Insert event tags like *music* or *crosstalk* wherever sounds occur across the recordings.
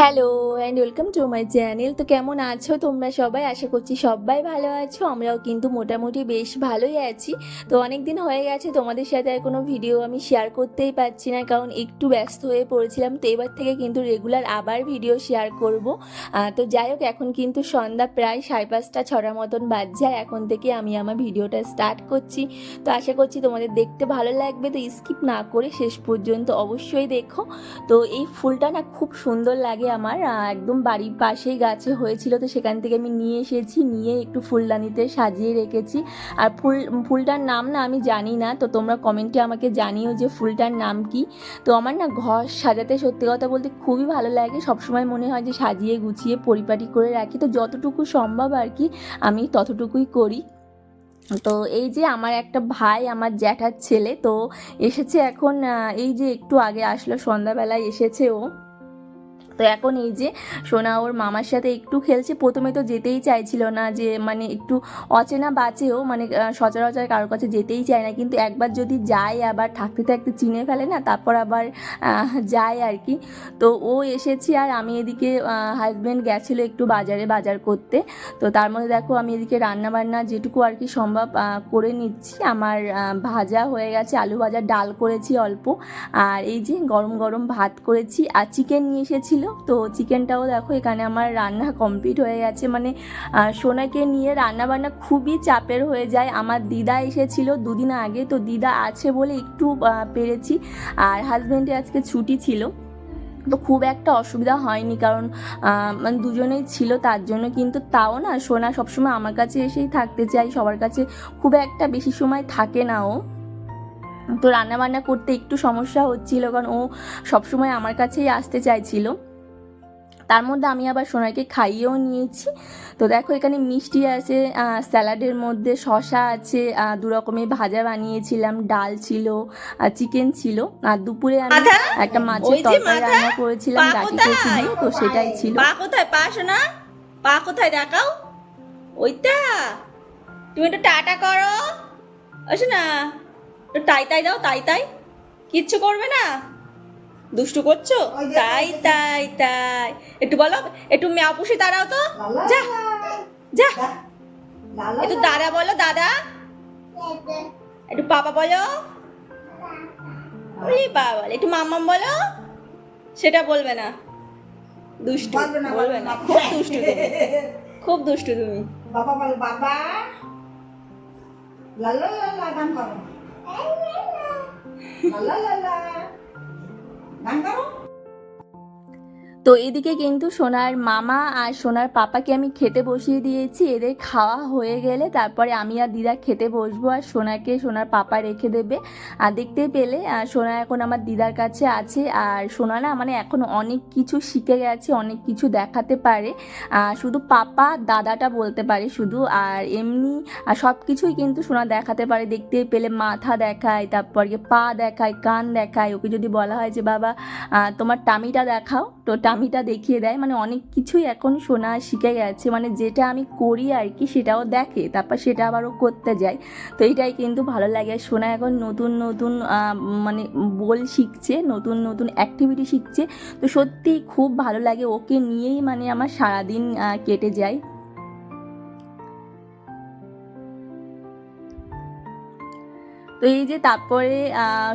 Hello and welcome to my channel তো কেমন আছো তোমরা সবাই? আশা করছি সবাই ভালো আছো। আমরাও কিন্তু মোটামুটি বেশ ভালোই আছি। তো অনেক দিন হয়ে গেছে, তোমাদের সাথে আর কোনো ভিডিও আমি শেয়ার করতেই পারছি না, কারণ একটু ব্যস্ত হয়ে পড়েছিলাম। তো এবার থেকে কিন্তু রেগুলার আবার ভিডিও শেয়ার করব। তো যাই হোক, এখন কিন্তু সন্ধ্যা প্রায় সাড়ে পাঁচটা, ছটার মতন বাজছে। আর এখন থেকে আমি আমার ভিডিওটা স্টার্ট করছি। তো আশা করছি তোমাদের দেখতে ভালো লাগবে। তো স্কিপ না করে শেষ পর্যন্ত অবশ্যই দেখো। তো এই ফুলটা না খুব সুন্দর লাগে। আমার একদম বাড়ির পাশেই গাছে হয়েছিল, তো সেখান থেকে আমি নিয়ে এসেছি, নিয়ে একটু ফুলদানিতে সাজিয়ে রেখেছি। আর ফুল, ফুলটার নাম না আমি জানি না, তো তোমরা কমেন্টে আমাকে জানিও যে ফুলটার নাম কি। তো আমার না ঘর সাজাতে সত্যি কথা বলতে খুবই ভালো লাগে, সবসময় মনে হয় যে সাজিয়ে গুছিয়ে পরিপাটি করে রাখি, তো যতটুকু সম্ভব আর কি আমি ততটুকুই করি। তো এই যে আমার একটা ভাই, আমার জ্যাঠার ছেলে, তো এসেছে এখন এই যে একটু আগে আসলো, সন্ধ্যাবেলায় এসেছে ও। তো এখন এই যে সোনা ওর মামার সাথে একটু খেলছে, প্রথমে তো যেতেই চাইছিল না যে মানে একটু অচেনা বাঁচেও মানে সচরাচর কারোর কাছে যেতেই চায় না। কিন্তু একবার যদি যায়, আবার থাকতে থাকতে চিনে ফেলে না, তারপর আবার যায় আর কি। তো ও এসেছি আর আমি এদিকে হাজব্যান্ড গেছিল একটু বাজারে, বাজার করতে। তো তার মধ্যে দেখো আমি এদিকে রান্না বান্না যেটুকু আর কি সম্ভব করে নিচ্ছি। আমার ভাজা হয়ে গেছে, আলু ভাজা ডাল করেছি অল্প। আর এই যে গরম গরম ভাত করেছি। আর চিকেন নিয়ে এসেছিল তো চিকেনটাও দেখো, এখানে আমার রান্না কমপ্লিট হয়ে গেছে। মানে সোনাকে নিয়ে রান্না বান্না খুবই চাপের হয়ে যায়। আমার দিদা এসেছিল দুদিন আগে, তো দিদা আছে বলে একটু পেরেছি। আর হাজব্যান্ডে আজকে ছুটি ছিল। তো খুব একটা অসুবিধা হয়নি কারণ মানে দুজনেই ছিল, তার জন্য কিন্তু তাও না, সোনা সবসময় আমার কাছে এসেই থাকতে চাই সবার কাছে খুব একটা বেশি সময় থাকে না ও। তো রান্নাবান্না করতে একটু সমস্যা হচ্ছিল কারণ ও সবসময় আমার কাছেই আসতে চাইছিল। তার মধ্যে আমি আবার সোনাকে খাইয়েও নিয়েছি। তো দেখো এখানে মিষ্টি আছে স্যালাডের মধ্যে শশা আছে দু রকমের ভাজা বানিয়েছিলাম ডাল ছিল আর চিকেন ছিল। আর দুপুরে আমি একটা মাছের তরকারি রান্না করেছিলাম? কচি দিয়ে তো সেটাই ছিল। পা কোথায়? পা শোনা পা কোথায়? দেখাও। ওইটা? তুমি একটু টাটা করো। আসো না একটু তাই তাই দাও তাই তাই। কিচ্ছু করবে না? দুষ্টু করছ? তাই তাই তাই। একটু বলো একটু মেয়া পুষি দাঁড়াও তো। যা যা। একটু দাদা বলো দাদা। একটু পাপা বলো। ওরে বাবা একটু মাম্মাম বলো। সেটা বলবে না। দুষ্টু বলবে না, খুব দুষ্টু তুমি। খুব দুষ্টু তুমি। বাবা বল বাবা লালা লালা গান করো। লালা লালা। গান করো তো এদিকে কিন্তু সোনার মামা আর সোনার পাপাকে আমি খেতে বসিয়ে দিয়েছি। এদের খাওয়া হয়ে গেলে তারপরে আমি আর দিদা খেতে বসবো আর সোনাকে সোনার পাপা রেখে দেবে। আর দেখতে পেলে সোনা এখন আমার দিদার কাছে আছে আর সোনা না মানে এখন অনেক কিছু শিখে গেছে, অনেক কিছু দেখাতে পারে। শুধু পাপা, দাদাটা বলতে পারে শুধু। আর এমনি সব কিছুই কিন্তু সোনা দেখাতে পারে। দেখতে পেলে মাথা দেখায়, তারপরে পা দেখায়, কান দেখায়। ওকে যদি বলা হয় যে, বাবা তোমার টামিটা দেখাও। তো টামিটা দেখিয়ে দেয়। মানে অনেক কিছুই এখন শোনা শিখে গেছে মানে যেটা আমি করি আর কি, সেটাও দেখে। তারপর সেটা আবারও করতে যায়। তো এটাই কিন্তু ভালো লাগে। আর এখন নতুন নতুন মানে বল শিখছে, নতুন নতুন অ্যাক্টিভিটি শিখছে। তো সত্যিই খুব ভালো লাগে। ওকে নিয়েই মানে আমার সারাদিন কেটে যায়। তো এই যে তারপরে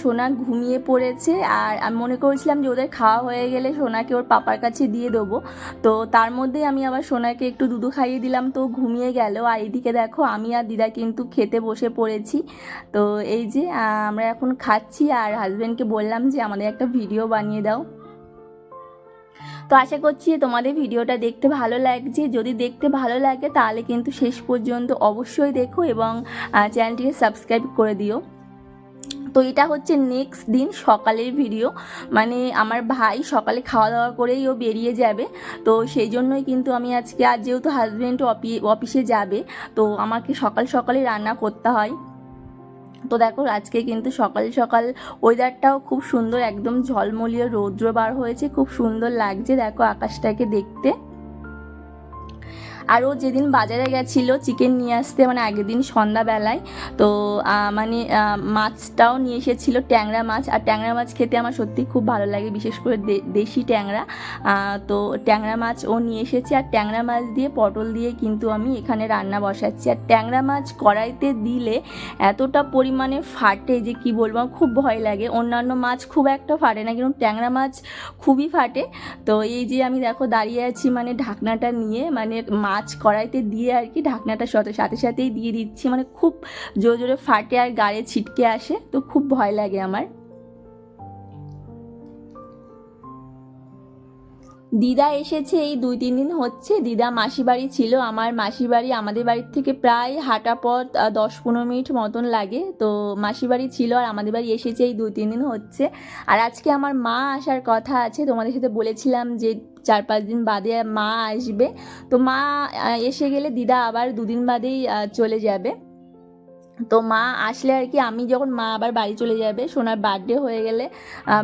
সোনা ঘুমিয়ে পড়েছে আর আমি মনে করেছিলাম যে ওদের খাওয়া হয়ে গেলে সোনাকে ওর পাপার কাছে দিয়ে দেবো। তো তার মধ্যে আমি আবার সোনাকে একটু দুধু খাইয়ে দিলাম, তো ঘুমিয়ে গেল। আর এদিকে দেখো, আমি আর দিদা কিন্তু খেতে বসে পড়েছি। তো এই যে আমরা এখন খাচ্ছি আর হাজব্যান্ডকে বললাম যে আমাদের একটা ভিডিও বানিয়ে দাও। তো আশা করছি তোমাদের ভিডিওটা দেখতে ভালো লাগছে। যদি দেখতে ভালো লাগে তাহলে কিন্তু শেষ পর্যন্ত অবশ্যই দেখো এবং চ্যানেলটিকে সাবস্ক্রাইব করে দিও। তো এটা হচ্ছে নেক্সট দিন সকালের ভিডিও মানে আমার ভাই সকালে খাওয়া দাওয়া করেই ও বেরিয়ে যাবে। তো সেই জন্যই কিন্তু আমি আজকে, আর যেহেতু হাজব্যান্ড অফিসে যাবে, তো আমাকে সকাল সকালে রান্না করতে হয়। তো দেখো, আজকে কিন্তু সকাল সকাল ওয়েদারটাও খুব সুন্দর, একদম ঝলমলিয়ে রৌদ্র বার হয়েছে, খুব সুন্দর লাগছে। দেখো আকাশটাকে দেখতে। আর ও যেদিন বাজারে গেছিল চিকেন নিয়ে আসতে মানে আগের দিন সন্ধ্যাবেলায়, তো মানে মাছটাও নিয়ে এসেছিল, ট্যাংরা মাছ। আর ট্যাংরা মাছ খেতে আমার সত্যি খুব ভালো লাগে, বিশেষ করে দেশি ট্যাংরা। তো ট্যাংরা মাছ ও নিয়ে এসেছে, আর ট্যাংরা মাছ দিয়ে পটল দিয়ে কিন্তু আমি এখানে রান্না বসাচ্ছি। আর ট্যাংরা মাছ কড়াইতে দিলে এতটা পরিমাণে ফাটে যে কি বলব খুব ভয় লাগে। অন্যান্য মাছ খুব একটা ফাটে না, কিন্তু ট্যাংরা মাছ খুবই ফাটে। তো এই যে আমি দেখো দাঁড়িয়ে আছি মানে ঢাকনাটা নিয়ে মানে মাছ কড়াইতে দিয়ে আর কি ঢাকনাটা সাথে সাথে সাথেই দিয়ে দিচ্ছি। মানে খুব জোরে জোরে ফাটে আর গায়ে ছিটকে আসে, তো খুব ভয় লাগে আমার। দিদা এসেছে, এই দুই, তিন দিন হচ্ছে। দিদা মাসি বাড়ি ছিল, আমার মাসি বাড়ি আমাদের বাড়ির থেকে প্রায় হাঁটা পথ দশ, পনেরো মিনিট মতন লাগে। তো মাসি বাড়ি ছিল আর আমাদের বাড়ি এসেছে, এই দুই, তিন দিন হচ্ছে। আর আজকে আমার মা আসার কথা আছে, তোমাদের সাথে বলেছিলাম যে চার, পাঁচ দিন বাদে মা আসবে। তো মা এসে গেলে দিদা আবার দুদিন বাদেই চলে যাবে। তো মা আসলে আর কি আমি যখন মা আবার বাড়ি চলে যাবে, সোনার বার্থডে হয়ে গেলে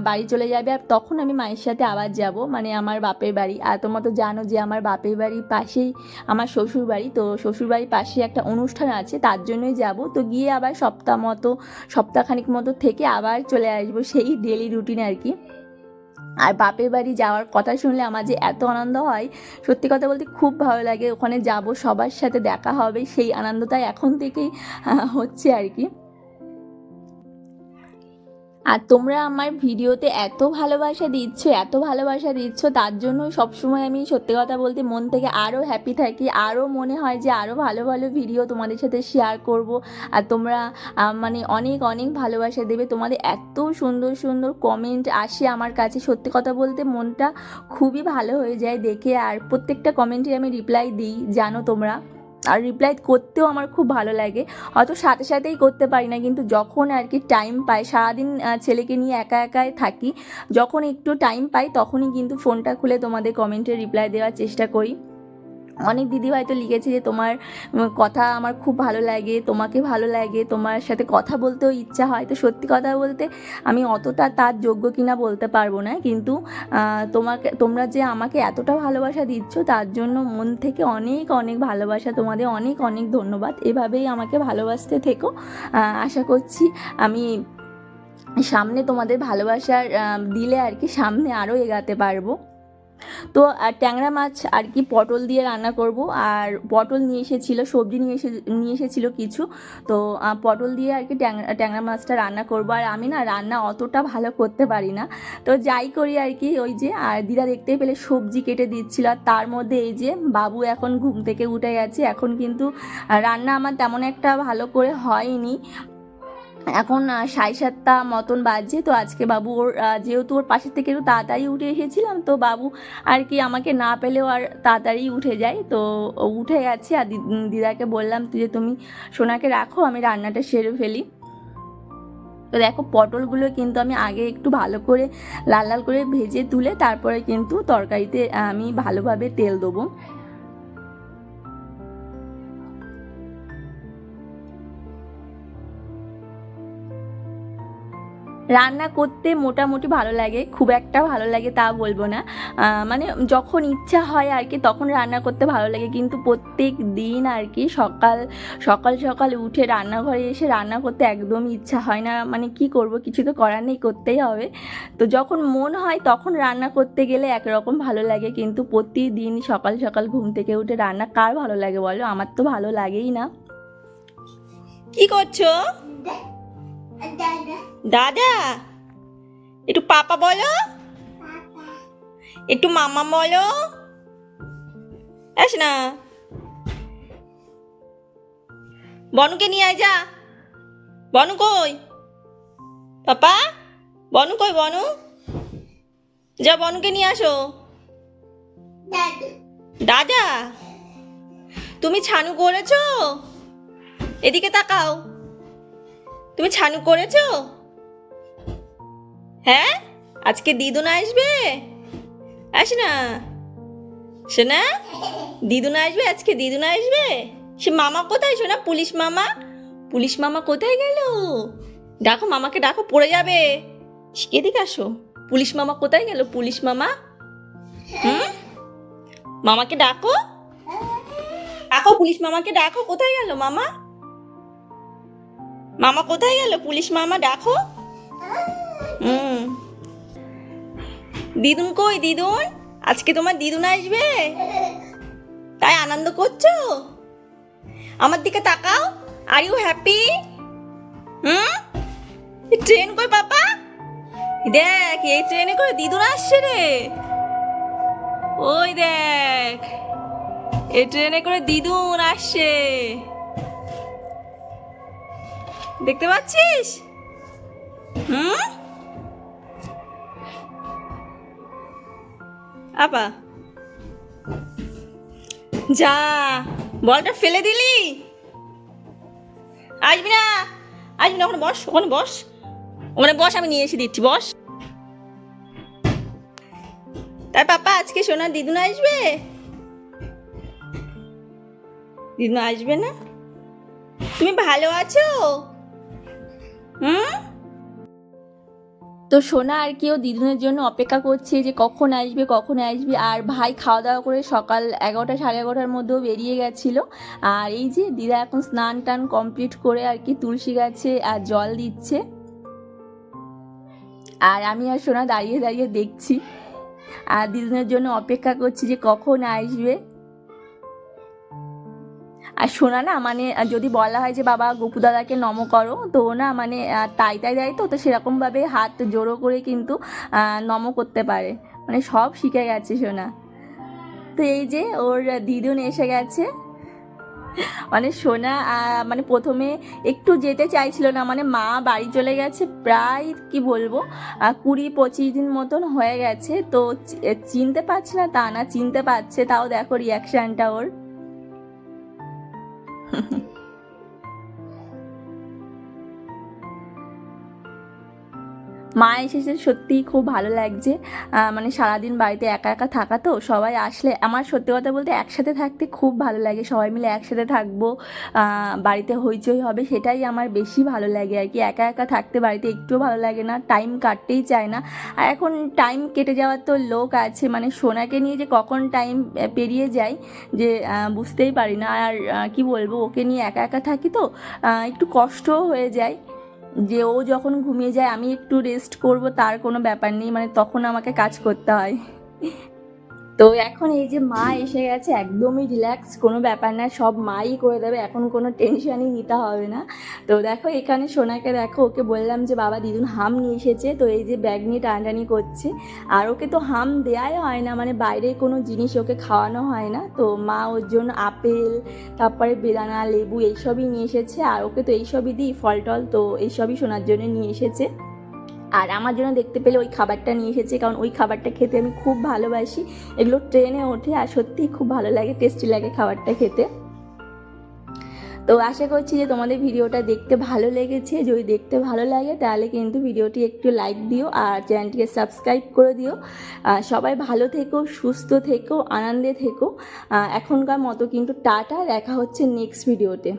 বাড়ি চলে যাবে আর তখন আমি মায়ের সাথে আবার যাব মানে আমার বাপের বাড়ি। আর তোমরা তো জানো যে আমার বাপের বাড়ির পাশেই আমার শ্বশুর বাড়ি, তো শ্বশুর বাড়ির পাশে একটা অনুষ্ঠান আছে, তার জন্যই যাব। তো গিয়ে আবার সপ্তাহ মতো, সপ্তাহখানিক মতো থেকে আবার চলে আসব সেই ডেলি রুটিন আর কি। আর বাপের বাড়ি যাওয়ার কথা শুনলে আমার যে এত আনন্দ হয়, সত্যি কথা বলতে খুব ভালো লাগে। ওখানে যাব, সবার সাথে দেখা হবে, সেই আনন্দটাই এখন থেকেই হচ্ছে আর কি। আর তোমরা আমার ভিডিওতে এত ভালোবাসা দিচ্ছ, এত ভালোবাসা দিচ্ছ, তার জন্য সবসময় আমি সত্যি কথা বলতে মন থেকে আরও হ্যাপি থাকি আরও মনে হয় যে আরও ভালো ভালো ভিডিও তোমাদের সাথে শেয়ার করব। আর তোমরা মানে অনেক অনেক ভালোবাসা দেবে। তোমাদের এত সুন্দর সুন্দর কমেন্ট আসে আমার কাছে। সত্যি কথা বলতে মনটা খুবই ভালো হয়ে যায় দেখে। আর প্রত্যেকটা কমেন্টে আমি রিপ্লাই দিই, জানো তোমরা। আর রিপ্লাই করতেও আমার খুব ভালো লাগে। হয়তো সাথে সাথেই করতে পারি না, কিন্তু যখন আর কি টাইম পাই, সারাদিন ছেলেকে নিয়ে একা একাই থাকি, যখন একটু টাইম পাই, তখনই কিন্তু ফোনটা খুলে তোমাদের কমেন্টে রিপ্লাই দেওয়ার চেষ্টা করি। অনেক দিদি হয়তো লিখেছে যে তোমার কথা আমার খুব ভালো লাগে, তোমাকে ভালো লাগে, তোমার সাথে কথা বলতেও ইচ্ছা হয়। তো সত্যি কথা বলতে আমি অতটা তার যোগ্য কিনা বলতে পারব না। কিন্তু তোমাকে, তোমরা যে আমাকে এতটা ভালোবাসা দিচ্ছ, তার জন্য মন থেকে অনেক অনেক ভালোবাসা তোমাদের অনেক অনেক ধন্যবাদ। এভাবেই আমাকে ভালোবাসতে থেকো। আশা করছি আমি সামনে তোমাদের ভালোবাসার দিলে আর কি সামনে আরও এগাতে পারব। তো ট্যাংরা মাছ আর কি পটল দিয়ে রান্না করব। আর পটল নিয়ে এসেছিল, সবজি নিয়ে এসে, নিয়ে এসেছিল কিছু। তো পটল দিয়ে আর কি ট্যাংরা ট্যাংরা মাছটা রান্না করব। আর আমি না রান্না অতটা ভালো করতে পারি না। তো যাই করি আর কি ওই যে, আর দিদা দেখতে পেলে সবজি কেটে দিচ্ছিল। আর তার মধ্যে এই যে, বাবু এখন ঘুম থেকে উঠে গেছে। এখন কিন্তু রান্না আমার তেমন একটা ভালো করে হয়নি। এখন সাড়ে সাতটা মতন বাজছে। তো আজকে বাবু ওর যেহেতু ওর পাশের থেকে একটু তাড়াতাড়ি উঠে এসেছিলাম, তো বাবু আর কি আমাকে না পেলেও আর তাড়াতাড়ি উঠে যায়। তো উঠে গেছে আর দিদাকে বললাম যে তুমি সোনাকে রাখো, আমি রান্নাটা সেরে ফেলি। তো দেখো, পটলগুলো কিন্তু আমি আগে একটু ভালো করে লাল লাল করে ভেজে তুলে তারপরে কিন্তু তরকারিতে আমি ভালোভাবে তেল দেবো। রান্না করতে মোটামুটি ভালো লাগে খুব একটা ভালো লাগে তা বলব না। মানে যখন ইচ্ছা হয় আর কি তখন রান্না করতে ভালো লাগে। কিন্তু প্রত্যেক দিন আর কি সকাল সকাল সকাল উঠে রান্নাঘরে এসে রান্না করতে একদম ইচ্ছা হয় না। মানে কি করব কিছু তো করার নেই করতেই হবে। তো যখন মন হয় তখন রান্না করতে গেলে একরকম ভালো লাগে। কিন্তু প্রতিদিন সকাল সকাল ঘুম থেকে উঠে রান্না কার ভালো লাগে বলো? আমার তো ভালো লাগেই না। কি করছ? দাদা, একটু পাপা বলো। একটু মামা বলো। আস না। বনুকে নিয়ে আয় যা। বনু কই? পাপা, বনু কই বনু? যা বনুকে নিয়ে আসো। দাদা, তুমি ছানু করেছ? এদিকে তাকাও। তুমি ছানু করেছ? হ্যাঁ? আজকে দিদুন আসবে? আস না। শোনা দিদুন আসবে? আজকে দিদুন আসবে? সে মামা কোথায় শোনা পুলিশ মামা? পুলিশ মামা কোথায় গেল? ডাকো, মামাকে ডাকো, পড়ে যাবে। এদিকে আসো। পুলিশ মামা কোথায় গেল? পুলিশ মামা? হুম? মামাকে ডাকো। ডাকো, পুলিশ মামাকে ডাকো। কোথায় গেল মামা? মামা কোথায় গেল? পুলিশ মামা, ডাকো। হুম। দিদুন কই, দিদুন? আজকে তোমার দিদুন আসবে? তাই আনন্দ করছ? আমার দিকে তাকাও। Are you happy hmm? Train কই পাপা দেখ, এই ট্রেনে করে দিদুন আসছে রে? ওই দেখ, এই ট্রেনে করে দিদুন আসছে। দেখতে পাচ্ছিস? হুম? আপা। যা, বলটা ফেলে দিলি। আসবি না আসবি না, ওখানে বস ওখানে বস। ওখানে বস, আমি নিয়ে এসে দিচ্ছি, বস। তার পাপা, আজকে সোনার দিদুন আসবে? দিদুন আসবে না? তুমি ভালো আছো? হুম? তো সোনা আর কেউ দিদুনের জন্য অপেক্ষা করছে যে কখন আসবে কখন আসবে। আর ভাই খাওয়া দাওয়া করে সকাল এগারোটা, সাড়ে এগারোটার মধ্যেও বেরিয়ে গেছিল। আর এই যে দিদা এখন স্নান টান কমপ্লিট করে আর কি তুলসী গাছে আর জল দিচ্ছে। আর আমি আর সোনা দাঁড়িয়ে দাঁড়িয়ে দেখছি। আর দিদুনের জন্য অপেক্ষা করছি যে কখন আসবে। আর শোনা না মানে যদি বলা হয় যে, বাবা, গোপু দাদাকে নম করো, তো না মানে তাই তাই দেয় তো তো সেরকমভাবে হাত জোড়ো করে কিন্তু নম করতে পারে। মানে সব শিখে গেছে সোনা তো এই যে, ওর দিদুন এসে গেছে। মানে সোনা মানে প্রথমে একটু যেতে চাইছিল না মানে মা বাড়ি চলে গেছে প্রায়, কি বলব কুড়ি, পঁচিশ দিন মতন হয়ে গেছে। তো চিনতে পারছে না, তা না, চিনতে পারছে, তাও দেখো রিয়াকশানটা ওর। Mm-hmm. *laughs* মা এসেছে, সত্যিই খুব ভালো লাগছে। মানে সারাদিন বাড়িতে একা একা থাকা তো, সবাই আসলে আমার সত্যি কথা বলতে একসাথে থাকতে খুব ভালো লাগে, সবাই মিলে একসাথে থাকব বাড়িতে হইচই হবে সেটাই আমার বেশি ভালো লাগে আর কি। একা একা থাকতে বাড়িতে একটুও ভালো লাগে না, টাইম কাটতেই চায় না। আর এখন টাইম কেটে যাওয়ার তো লোক আছে মানে সোনাকে নিয়ে যে কখন টাইম পেরিয়ে যায় যে বুঝতেই পারি না। আর কি বলব, ওকে নিয়ে একা একা থাকি তো একটু কষ্টও হয়ে যায়। যে ও যখন ঘুমিয়ে যায়, আমি একটু রেস্ট করব, তার কোনো ব্যাপার নেই। মানে তখন আমাকে কাজ করতে হয়। তো এখন এই যে মা এসে গেছে, একদমই রিল্যাক্স কোনো ব্যাপার না, সব মাই করে দেবে, এখন কোনো টেনশনই নিতে হবে না। তো দেখো, এখানে সোনাকে দেখো, ওকে বললাম যে, বাবা, দিদুন হাম নিয়ে এসেছে। তো এই যে ব্যাগ নিয়ে টানাটানি করছে। আর ওকে তো হাম দেয়াই হয় না মানে বাইরে কোনো জিনিস ওকে খাওয়ানো হয় না। তো মা ওর জন্য আপেল, তারপরে বেদানা, লেবু, এইসবই নিয়ে এসেছে। আর ওকে তো এইসবই দিই ফল টল তো এইসবই শোনার জন্য নিয়ে এসেছে। আর আমার জন্য দেখতে পেলে ওই খাবারটা নিয়ে এসেছে, কারণ ওই খাবারটা খেতে আমি খুব ভালোবাসি। এগুলো ট্রেনে ওঠে আর সত্যিই খুব ভালো লাগে, টেস্টি লাগে খাবারটা খেতে। তো আশা করছি যে তোমাদের ভিডিওটা দেখতে ভালো লেগেছে। যদি দেখতে ভালো লাগে তাহলে কিন্তু ভিডিওটি একটু লাইক দিও আর চ্যানেলটিকে সাবস্ক্রাইব করে দিও। সবাই ভালো থেকো, সুস্থ থেকো, আনন্দে থেকো। এখনকার মতো কিন্তু টাটা, দেখা হচ্ছে নেক্সট ভিডিওতে